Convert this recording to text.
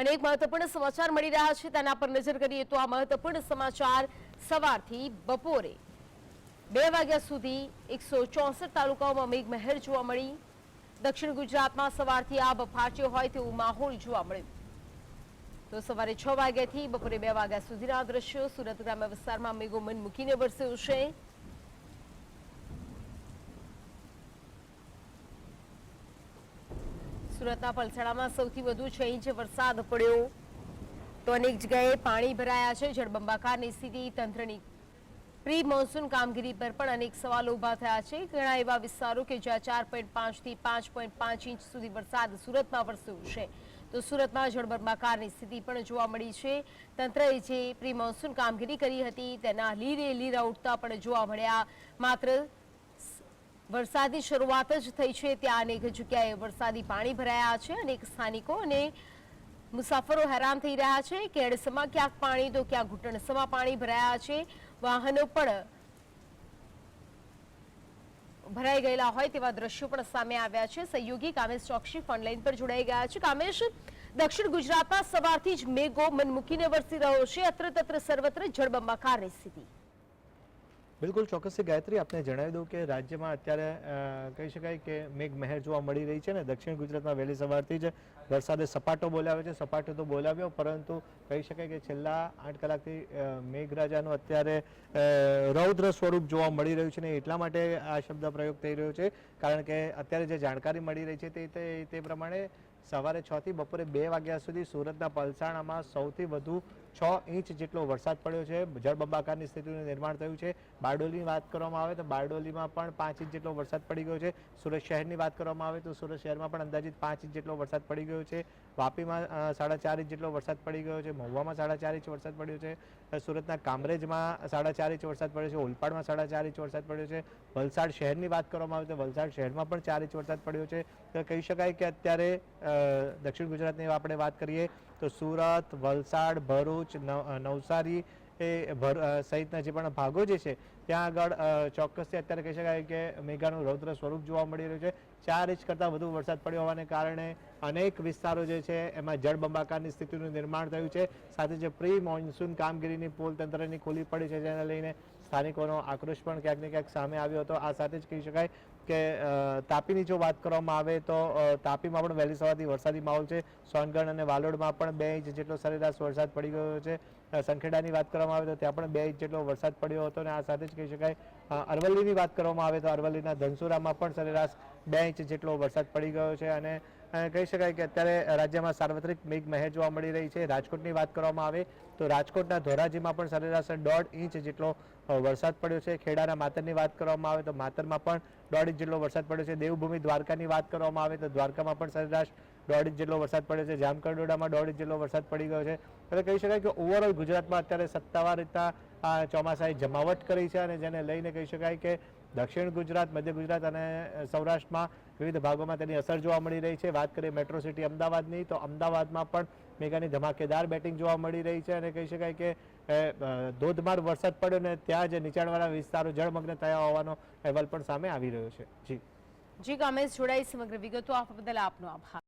અને એક મહત્વપૂર્ણ સમાચાર મળી રહ્યા છે, તેના પર નજર કરીએ તો આ મહત્વપૂર્ણ સમાચાર સવારથી બપોરે બે વાગ્યા સુધી એકસો ચોસઠ તાલુકાઓમાં મેઘમહેર જોવા મળી. દક્ષિણ ગુજરાતમાં સવારથી આબ ફાટ્યો હોય તેવું માહોલ જોવા મળ્યું. તો સવારે છ વાગ્યાથી બપોરે બે વાગ્યા સુધીના દ્રશ્યો સુરત ગ્રામ્ય વિસ્તારમાં મેઘો મન મૂકીને વરસ્યું છે. સુરતના પલસાડામાં સૌથી વધુ છ ઇંચ વરસાદ પડ્યો. તો અનેક જગ્યાએ પાણી ભરાયા છે. જળબંબાકારની સ્થિતિ તંત્રની પ્રી મોન્સૂન કામગીરી પર પણ અનેક સવાલો ઊભા થયા છે. ઘણા એવા વિસ્તારો કે જ્યાં ચાર પોઈન્ટ પાંચથી પાંચ પોઈન્ટ પાંચ ઇંચ સુધી વરસાદ સુરતમાં વરસ્યો છે. તો સુરતમાં જળબંબાકારની સ્થિતિ પણ જોવા મળી છે. તંત્રએ જે પ્રી મોન્સૂન કામગીરી કરી હતી, તેના લીરે લીરા ઉઠતા પણ જોવા મળ્યા. માત્ર વરસાદની શરૂઆત જ થઈ છે. ત્યાં અનેક જગ્યાએ વરસાદી પાણી ભરાયા છે. અનેક સ્થાનિકો અને મુસાફરો હેરાન થઈ રહ્યા છે કેડસમાં ક્યાંક પાણી, તો ક્યાંક ઘૂંટણસમાં પાણી ભરાયા છે. વાહનો પણ ભરાઈ ગયેલા હોય તેવા દ્રશ્યો પણ સામે આવ્યા છે. સહયોગી કામેશ ચોકસી ફોનલાઈન પર જોડાઈ ગયા છે. કામેશ, દક્ષિણ ગુજરાતમાં સવારથી જ મેઘો મન મૂકીને વરસી રહ્યો છે. અત્ર તત્ર સર્વત્ર જળબંબાકારની સ્થિતિ બિલકુલ ચોક્કસથી ગાયત્રી, આપને જણાવી દઉં કે રાજ્યમાં અત્યારે કહી શકાય કે મેઘ મહેર જોવા મળી રહી છે ને, દક્ષિણ ગુજરાતમાં વહેલી સવારથી જ વરસાદે સપાટો બોલાવ્યો છે, સપાટો તો બોલાવ્યો, પરંતુ કહી શકાય કે છેલ્લા આઠ કલાકથી મેઘરાજાનું અત્યારે રૌદ્ર સ્વરૂપ જોવા મળી રહ્યું છે ને, એટલા માટે આ શબ્દ પ્રયોગ થઈ રહ્યો છે, કારણ કે અત્યારે જે જાણકારી મળી રહી છે તે, તે- પ્રમાણે સવારે છથી બપોરે બે વાગ્યા સુધી સુરતના પલસાણામાં સૌથી વધુ છ ઇંચ જેટલો વરસાદ પડ્યો છે, જળબંબાકારની સ્થિતિનું નિર્માણ થયું છે. બારડોલીની વાત કરવામાં આવે તો બારડોલીમાં પણ પાંચ ઇંચ જેટલો વરસાદ પડી ગયો છે. સુરત શહેરની વાત કરવામાં આવે તો સુરત શહેરમાં પણ અંદાજિત પાંચ ઇંચ જેટલો વરસાદ પડી ગયો છે. વાપીમાં સાડા ચાર ઇંચ જેટલો વરસાદ પડી ગયો છે. મહુવામાં સાડા ચાર ઇંચ વરસાદ પડ્યો છે. સુરતના કામરેજમાં સાડા ચાર ઇંચ વરસાદ પડ્યો છે. ઓલપાડમાં સાડા ચાર ઇંચ વરસાદ પડ્યો છે. વલસાડ શહેરની વાત કરવામાં આવે તો વલસાડ શહેરમાં પણ ચાર ઇંચ વરસાદ પડ્યો છે. તો કહી શકાય કે અત્યારે દક્ષિણ ગુજરાતની આપણે વાત કરીએ તો સુરત, વલસાડ, ભરૂચ નવ- નવસારી એ ભર સહિતના જે પણ ભાગો જે છે, ત્યાં આગળ ચોક્કસથી અત્યારે કહી શકાય કે મેઘાનું રૌદ્ર સ્વરૂપ જોવા મળી રહ્યું છે. ચાર ઇંચ કરતાં વધુ વરસાદ પડ્યો હોવાને કારણે અનેક વિસ્તારો જે છે, એમાં જળબંબાકારની સ્થિતિનું નિર્માણ થયું છે. સાથે જે પ્રી મોન્સૂન કામગીરીની પોલ તંત્રની ખુલ્લી પડી છે, જેને લઈને સ્થાનિકોનો આક્રોશ પણ ક્યાંક ને ક્યાંક સામે આવ્યો હતો. આ સાથે જ કહી શકાય કે તાપીની જો વાત કરવામાં આવે તો તાપીમાં પણ વહેલી સવારથી વરસાદી માહોલ છે. સોનગઢ અને વાલોડમાં પણ બે ઇંચ જેટલો સરેરાશ વરસાદ પડી ગયો છે. સંખેડાની વાત કરવામાં આવે તો ત્યાં પણ બે ઇંચ જેટલો વરસાદ પડ્યો હતો અને આ સાથે જ કહી શકાય. અરવલ્લીની વાત કરવામાં આવે તો અરવલ્લીના ધનસુરામાં પણ સરેરાશ બે ઇંચ જેટલો વરસાદ પડી ગયો છે અને કહી શકાય કે અત્યારે રાજ્યમાં સાર્વત્રિક મેઘ મહેર જોવા મળી રહી છે. રાજકોટની વાત કરવામાં આવે તો રાજકોટના ધોરાજીમાં પણ સરેરાશ દોઢ ઇંચ જેટલો વરસાદ પડ્યો છે. ખેડાના માતરની વાત કરવામાં આવે તો માતરમાં પણ દોઢ ઇંચ જેટલો વરસાદ પડ્યો છે. દેવભૂમિ દ્વારકાની વાત કરવામાં આવે તો દ્વારકામાં પણ સરેરાશ દોઢ ઇંચ જેટલો વરસાદ પડ્યો છે. જામકરડોડામાં દોઢ ઇંચ જેટલો વરસાદ પડી ગયો છે. એટલે કહી શકાય કે ઓવરઓલ ગુજરાતમાં અત્યારે સત્તાવાર રીતના આ ચોમાસાએ જમાવટ કરી છે અને જેને લઈને કહી શકાય કે દક્ષિણ ગુજરાત, મધ્ય ગુજરાત અને સૌરાષ્ટ્રમાં વિવિધ ભાગોમાં તેની અસર જોવા મળી રહી છે. વાત કરીએ મેટ્રો સિટી અમદાવાદની, તો અમદાવાદમાં પણ મેઘાની ધમાકેદાર બેટિંગ જોવા મળી રહી છે અને કહી શકાય કે ધોધમાર વરસાદ પડ્યો ને ત્યાં જે નીચાણવાળા વિસ્તારો જળમગ્ન થયા હોવાનો અહેવાલ પણ સામે આવી રહ્યો છે. જી. જી કામેશ જોડાઈ સમગ્ર વિગતો આપવા બદલ આપનો આભાર.